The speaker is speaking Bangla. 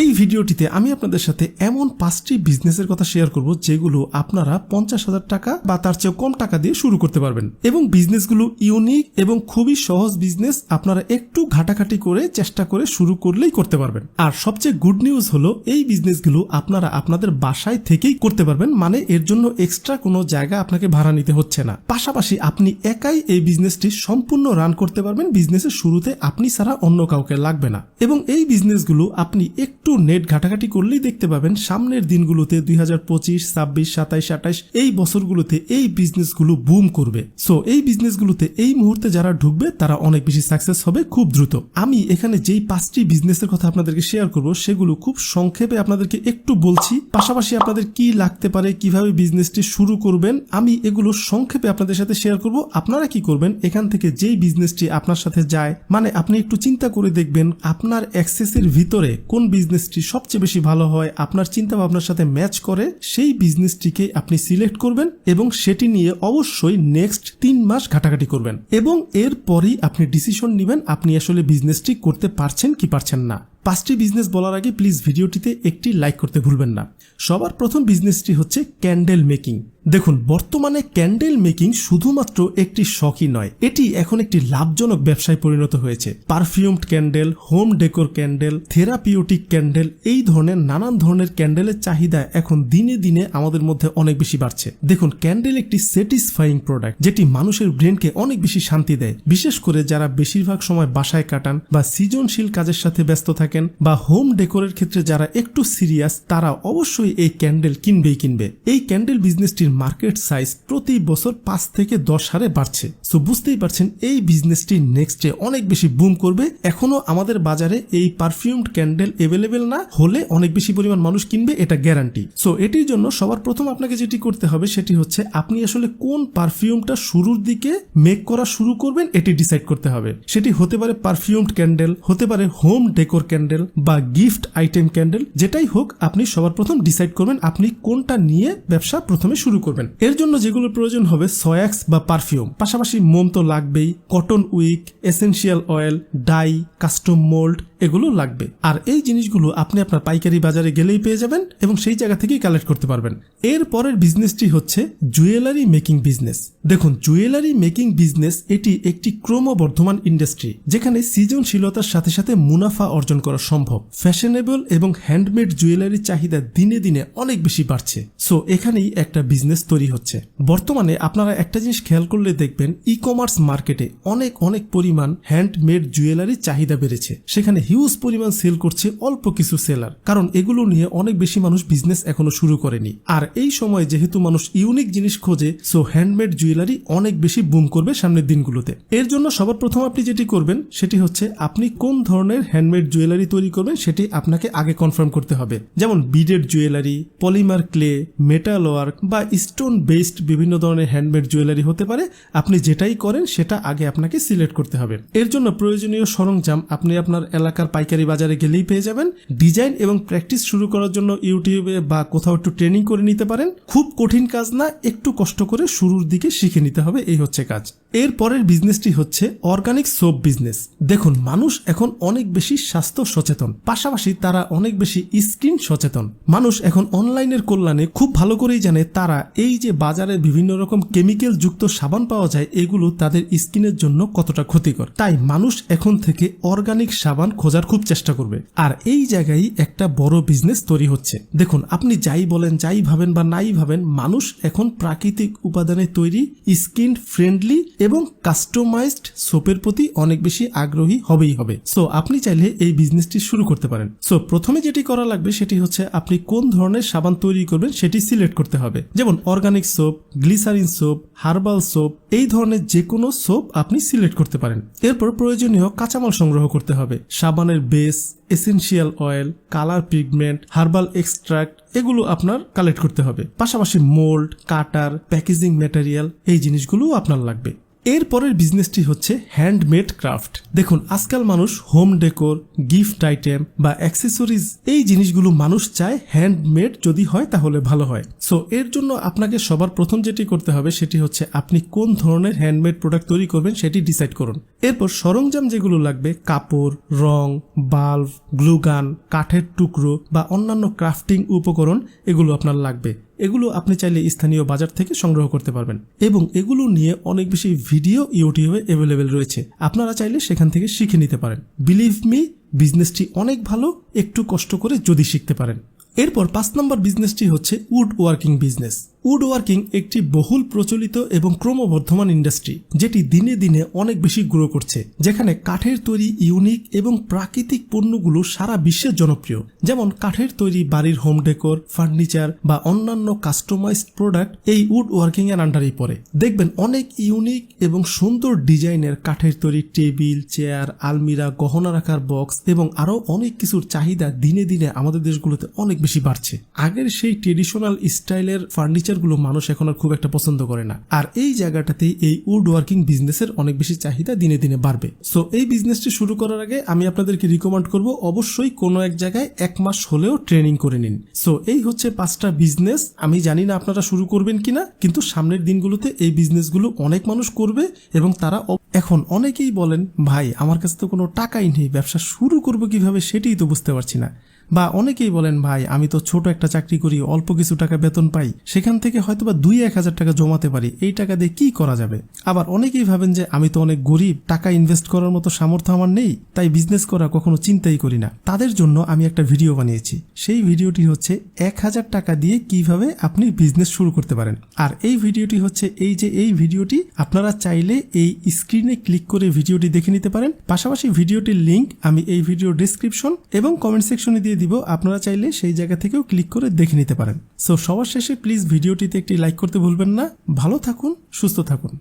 এই ভিডিওটিতে আমি আপনাদের সাথে এমন পাঁচটি বিজনেসের কথা শেয়ার করব যেগুলো আপনারা পঞ্চাশ হাজার টাকা বা তার চেয়ে কম টাকা দিয়ে শুরু করতে পারবেন। এবং বিজনেসগুলো ইউনিক এবং খুবই সহজ বিজনেস আপনারা একটু ঘাটাঘাটি করে চেষ্টা করে শুরু করলেই করতে পারবেন। আর সবচেয়ে গুড নিউজ হলো এই বিজনেসগুলো আপনারা আপনাদের বাসায় থেকেই করতে পারবেন মানে এর জন্য এক্সট্রা কোনো জায়গা আপনাকে ভাড়া নিতে হচ্ছে না। পাশাপাশি আপনি একাই এই বিজনেসটি সম্পূর্ণ রান করতে পারবেন বিজনেসের শুরুতে আপনি ছাড়া অন্য কাউকে লাগবে না। এবং এই বিজনেসগুলো আপনি একটু নেট ঘাটাঘাটি করলেই দেখতে পাবেন সামনের দিনগুলোতে দুই হাজার পঁচিশ, ছাব্বিশ, সাতাইশ, আঠাইশ, এই বছরগুলোতে এই বিজনেসগুলো বুম করবে। সো এই বিজনেসগুলোতে এই মুহূর্তে যারা ঢুকবে, তারা অনেক বেশি সাকসেস হবে খুব দ্রুত। আমি এখানে যেই পাঁচটি বিজনেসের কথা আপনাদেরকে শেয়ার করব, সেগুলো খুব সংক্ষেপে আপনাদেরকে একটু বলছি। পাশাপাশি আপনাদের কি লাগতে পারে, কীভাবে বিজনেসটি শুরু করবেন, আমি এগুলো সংক্ষেপে আপনাদের সাথে শেয়ার করব। আপনারা কি করবেন, এখান থেকে যেই বিজনেসটি আপনার সাথে যায় মানে আপনি একটু চিন্তা করে দেখবেন, আপনার অ্যাক্সেসের ভিতরে কোন বিজনেসটি সবচেয়ে বেশি ভালো হয়, আপনার চিন্তা ভাবনার সাথে ম্যাচ করে, সেই বিজনেসটিকে আপনি সিলেক্ট করবেন এবং সেটি নিয়ে অবশ্যই নেক্সট তিন মাস ঘাটাঘাটি করবেন। এবং এরপরই আপনি ডিসিশন নেবেন, আপনি আসলে বিজনেসটি করতে পারছেন কি পারছেন না। পাঁচটি বিজনেস বলার আগে প্লিজ ভিডিওটিতে একটি লাইক করতে ভুলবেন না। সবার প্রথম বিজনেসটি হচ্ছে ক্যান্ডেল মেকিং দেখুন, বর্তমানে ক্যান্ডেল মেকিং শুধুমাত্র একটি শখই নয়, এটি এখন একটি লাভজনক ব্যবসায় পরিণত হয়েছে। Perfumed candle home decor candle therapeutic candle এই ধরনের নানান ধরনের ক্যান্ডেলের চাহিদা এখন দিনে দিনে আমাদের মধ্যে অনেক বেশি বাড়ছে। দেখুন ক্যান্ডেল একটি স্যাটিসফাইং প্রোডাক্ট যেটি মানুষের ব্রেনকে অনেক বেশি শান্তি দেয়। বিশেষ করে যারা বেশিরভাগ সময় বাসায় কাটান বা সৃজনশীল কাজের সাথে ব্যস্ত থাকেন বা হোম ডেকোরের ক্ষেত্রে যারা একটু সিরিয়াস তারা অবশ্যই এই ক্যান্ডেল কিনবেই কিনবে। এই ক্যান্ডেল বিজনেসটির মার্কেট সাইজ প্রতি বছর পাঁচ থেকে দশ হারে বাড়ছে। সো বুঝতেই পারছেন, এই বিজনেসটি নেক্সটে অনেক বেশি বুম করবে। এখনও আমাদের বাজারে এই পারফিউমড ক্যান্ডেল এভেলেবেল না, হলে অনেক বেশি পরিমাণ মানুষ কিনবে, এটা গ্যারান্টি সো এটির জন্য সবার প্রথম আপনাকে যেটি করতে হবে, সেটি হচ্ছে আপনি আসলে কোন পারফিউমটা শুরুর দিকে মেক করা শুরু করবেন, এটি ডিসাইড করতে হবে। সেটি হতে পারে পারফিউমড ক্যান্ডেল হতে পারে হোম ডেকোর ক্যান্ডেল বা গিফট আইটেম ক্যান্ডেল যেটাই হোক, আপনি সবার প্রথম ডিসাইড করবেন আপনি কোনটা নিয়ে ব্যবসা প্রথমে শুরু করবেন। এর জন্য যেগুলো প্রয়োজন হবে সয়াক্স বা পারফিউম পাশাপাশি মোম তো লাগবেই cotton wick essential oil dye custom mould এগুলো লাগবে। আর এই জিনিসগুলো আপনি আপনার পাইকারি বাজারে গেলেই পেয়ে যাবেন এবং সেই জায়গা থেকেই কালেক্ট করতে পারবেন। এর পরের বিজনেসটি হচ্ছে জুয়েলারি মেকিং বিজনেস দেখুন জুয়েলারি মেকিং বিজনেস এটি একটি ক্রমবর্ধমান ইন্ডাস্ট্রি যেখানে সৃজনশীলতার সাথে সাথে মুনাফা অর্জন করা সম্ভব। ফ্যাশনেবল এবং হ্যান্ডমেড জুয়েলারির চাহিদা দিনে দিনে অনেক বেশি বাড়ছে। সো এখানেই একটা বিজনেস তৈরি হচ্ছে। বর্তমানে আপনারা একটা জিনিস খেয়াল করলে দেখবেন ই কমার্স মার্কেটে অনেক অনেক পরিমাণ হ্যান্ডমেড জুয়েলারির চাহিদা বেড়েছে। সেখানে হিউজ পরিমাণ সেল করছে অল্প কিছু সেলার। কারণ এগুলো নিয়ে অনেক বেশি মানুষ বিজনেস এখনও শুরু করেনি। আর এই সময় যেহেতু মানুষ ইউনিক জিনিস খোঁজে সো হ্যান্ডমেড জুয়েলারি অনেক বেশি বুম করবে সামনের দিনগুলোতে। এর জন্য সবার প্রথম আপনি যেটি করবেন, সেটি হচ্ছে আপনি কোন ধরনের হ্যান্ডমেড জুয়েলারি তৈরি করবেন, সেটি আপনাকে আগে কনফার্ম করতে হবে। যেমন beaded jewellery polymer clay metal work বা স্টোন বেসড বিভিন্ন ধরনের হ্যান্ডমেড জুয়েলারি হতে পারে। আপনি যেটাই করেন, সেটা আগে আপনাকে সিলেক্ট করতে হবে। এর জন্য প্রয়োজনীয় সরঞ্জাম, আপনি আপনার এলাকার পাইকারি বাজারে গেলেই পেয়ে যাবেন ডিজাইন এবং প্র্যাকটিস শুরু করার জন্য ইউটিউবে বা কোথাও একটু ট্রেনিং করে নিতে পারেন। খুব কঠিন কাজ না, একটু কষ্ট করে শুরুর দিকে শিখে নিতে হবে, এই হচ্ছে কাজ। এর পরের বিজনেসটি হচ্ছে অর্গানিক সোপ বিজনেস দেখুন, মানুষ এখন অনেক বেশি স্বাস্থ্য সচেতন। পাশাপাশি তারা অনেক বেশি স্কিন সচেতন। মানুষ এখন অনলাইনের কল্যাণে খুব ভালো করেই জানে তারা এই যে বাজারে বিভিন্ন রকম কেমিক্যাল যুক্ত সাবান পাওয়া যায়, এগুলো তাদের স্কিনের জন্য কতটা ক্ষতিকর। তাই মানুষ এখন থেকে অর্গানিক সাবান খোঁজার খুব চেষ্টা করবে। আর এই জায়গায় একটা বড় বিজনেস তৈরি হচ্ছে। দেখুন, আপনি যাই বলেন, যাই ভাবেন বা নাই ভাবেন, মানুষ এখন প্রাকৃতিক উপাদানে তৈরি স্কিন ফ্রেন্ডলি এবং কাস্টমাইজড সোপের প্রতি অনেক বেশি আগ্রহী হবেই হবে। সো আপনি চাইলে এই বিজনেসটি শুরু করতে পারেন। সো প্রথমে যেটি করা লাগবে সেটি হচ্ছে আপনি কোন ধরনের সাবান তৈরি করবেন সেটি সিলেক্ট করতে হবে। যেমন organic soap glycerine soap herbal soap এই ধরনের যে কোনো সোপ আপনি সিলেক্ট করতে পারেন। এরপর প্রয়োজনীয় কাঁচামাল সংগ্রহ করতে হবে। সাবানের base essential oil colour pigment herbal extract এগুলো আপনার কালেক্ট করতে হবে। পাশাপাশি মোল্ড কাটার প্যাকেজিং ম্যাটেরিয়াল এই জিনিসগুলোও আপনার লাগবে। এরপরের বিজনেসটি হচ্ছে হ্যান্ডমেড ক্রাফট দেখুন, আজকাল মানুষ হোম ডেকোর গিফট আইটেম বা অ্যাক্সেসরিজ এই জিনিসগুলো মানুষ চায় হ্যান্ডমেড যদি হয় তাহলে ভালো হয়। সো এর জন্য আপনাকে সবার প্রথম যেটি করতে হবে সেটি হচ্ছে আপনি কোন ধরনের হ্যান্ডমেড প্রোডাক্ট তৈরি করবেন সেটি ডিসাইড করুন। এরপর সরঞ্জাম যেগুলো লাগবে, কাপড়, রং বাল্ব গ্লুগান কাঠের টুকরো বা অন্যান্য ক্রাফটিং উপকরণ, এগুলো আপনার লাগবে। এগুলো আপনি চাইলে স্থানীয় বাজার থেকে সংগ্রহ করতে পারবেন। এবং এগুলো নিয়ে অনেক বেশি ভিডিও, ইউটিউবে অ্যাভেলেবেল রয়েছে। আপনারা চাইলে সেখান থেকে শিখে নিতে পারেন। বিলিভ মি বিজনেসটি অনেক ভালো, একটু কষ্ট করে যদি শিখতে পারেন। এরপর পাঁচ নম্বর বিজনেসটি হচ্ছে wood working business wood working একটি বহুল প্রচলিত এবং ক্রমবর্ধমান ইন্ডাস্ট্রি যেটি দিনে দিনে অনেক বেশি গ্রো করছে, যেখানে কাঠের তৈরি ইউনিক এবং প্রাকৃতিক পণ্যগুলো সারা বিশ্বে জনপ্রিয়। যেমন কাঠের তৈরি বাড়ির হোম ডেকোর ফার্নিচার বা অন্যান্য কাস্টমাইজড প্রোডাক্ট এই উড ওয়ার্কিং এর আন্ডারেই পড়ে। দেখবেন অনেক ইউনিক এবং সুন্দর ডিজাইনের কাঠের তৈরি টেবিল চেয়ার আলমিরা, গহনা রাখার বক্স এবং আরও অনেক কিছুর চাহিদা দিনে দিনে আমাদের দেশগুলোতে অনেক বেশি বাড়ছে। আগের সেই ট্রেডিশনাল স্টাইলের ফার্নিচারগুলো মানুষ এখন আর খুব একটা পছন্দ করে না। আর এই জায়গাটাতেই এই উড ওয়ার্কিং বিজনেসের অনেক বেশি চাহিদা দিনে দিনে বাড়বে। সো এই বিজনেসটি শুরু করার আগে আমি আপনাদেরকে রিকমেন্ড করব, অবশ্যই কোনো এক জায়গায় এক মাস হলেও ট্রেনিং করে নিন। সো এই হচ্ছে পাঁচটা বিজনেস আমি জানি না আপনারা শুরু করবেন কিনা, কিন্তু সামনের দিনগুলোতে এই বিজনেসগুলো অনেক মানুষ করবে এবং তারা এখন অনেকেই বলেন, ভাই, আমার কাছে তো কোনো টাকাই নেই, ব্যবসা শুরু করব কীভাবে সেটাই তো বুঝতে পারছি না। বা অনেকেই বলেন, ভাই, আমি তো ছোট একটা চাকরি করি, অল্প কিছু টাকা বেতন পাই, সেখান থেকে হয়তো বা দুই এক হাজার টাকা জমাতে পারি, এই টাকা দিয়ে কি করা যাবে? আবার অনেকেই ভাবেন যে, আমি তো অনেক গরিব, টাকা ইনভেস্ট করার মতো সামর্থ্য আমার নেই, তাই বিজনেস করা কখনো চিন্তাই করি না। তাদের জন্য আমি একটা ভিডিও বানিয়েছি। সেই ভিডিওটি হচ্ছে এক হাজার টাকা দিয়ে কীভাবে আপনি বিজনেস শুরু করতে পারেন। আর এই ভিডিওটি হচ্ছে, এই যে এই ভিডিওটি আপনারা চাইলে এই স্ক্রিনে ক্লিক করে ভিডিওটি দেখে নিতে পারেন। পাশাপাশি ভিডিওটির লিংক আমি এই ভিডিও ডিসক্রিপশন এবং কমেন্ট সেকশনে দিয়ে দিব, আপনারা চাইলে সেই জায়গা থেকেও ক্লিক করে দেখে নিতে পারেন। সো সবার শেষে প্লিজ ভিডিওটিতে একটি লাইক করতে ভুলবেন না। ভালো থাকুন, সুস্থ থাকুন।